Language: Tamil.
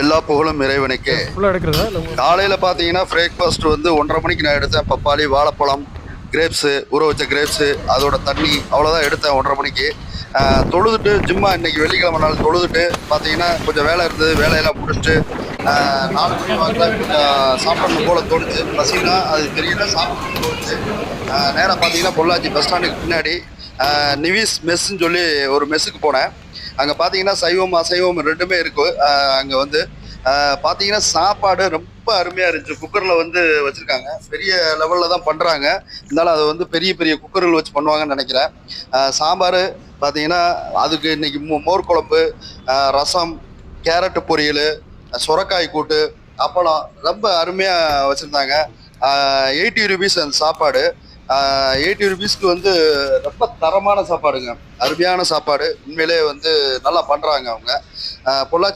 எல்லா புகழும் இறைவனுக்கே. காலையில் பார்த்தீங்கன்னா பிரேக்ஃபாஸ்ட் வந்து ஒன்றரை மணிக்கு நான் எடுத்தேன். பப்பாளி வாழைப்பழம் கிரேப்ஸு ஊற வச்ச கிரேப்ஸு அதோட தண்ணி அவ்வளோதான் எடுத்தேன் ஒன்றரை மணிக்கு. தொழுதுட்டு ஜிம்மா இன்னைக்கு வெள்ளிக்கிழமை நாள் தொழுதுட்டு பார்த்தீங்கன்னா கொஞ்சம் வேலை இருந்தது. வேலையெல்லாம் முடிச்சுட்டு நாலு மணி வாக்கில் சாப்பிடணும் போல தோணுச்சு. பசினா அது தெரியல சாப்பிடணும் தோணுச்சு. நேராக பார்த்தீங்கன்னா பொள்ளாச்சி பஸ் ஸ்டாண்டுக்கு பின்னாடி நிவிஸ் மெஸ்ஸுன்னு சொல்லி ஒரு மெஸ்ஸுக்கு போனேன். அங்கே பார்த்தீங்கன்னா சைவம் அசைவம் ரெண்டுமே இருக்கு. அங்கே வந்து பார்த்தீங்கன்னா சாப்பாடு ரொம்ப அருமையாக இருந்துச்சு. குக்கரில் வந்து வச்சுருக்காங்க. பெரிய லெவலில் தான் பண்ணுறாங்க இருந்தாலும் அதை வந்து பெரிய பெரிய குக்கர்கள் வச்சு பண்ணுவாங்கன்னு நினைக்கிறேன். சாம்பார் பார்த்தீங்கன்னா அதுக்கு இன்றைக்கி மோர் குழம்பு ரசம் கேரட்டு பொரியல் சுரக்காய் கூட்டு அப்பளம் ரொம்ப அருமையாக வச்சுருந்தாங்க. எயிட்டி ருபீஸ் அந்த சாப்பாடு. எயிட்டி ருபீஸ்க்கு வந்து ரொம்ப தரமான சாப்பாடுங்க. அருமையான சாப்பாடு. உண்மையிலே வந்து நல்லா பண்ணுறாங்க அவங்க. பொள்ளாச்சி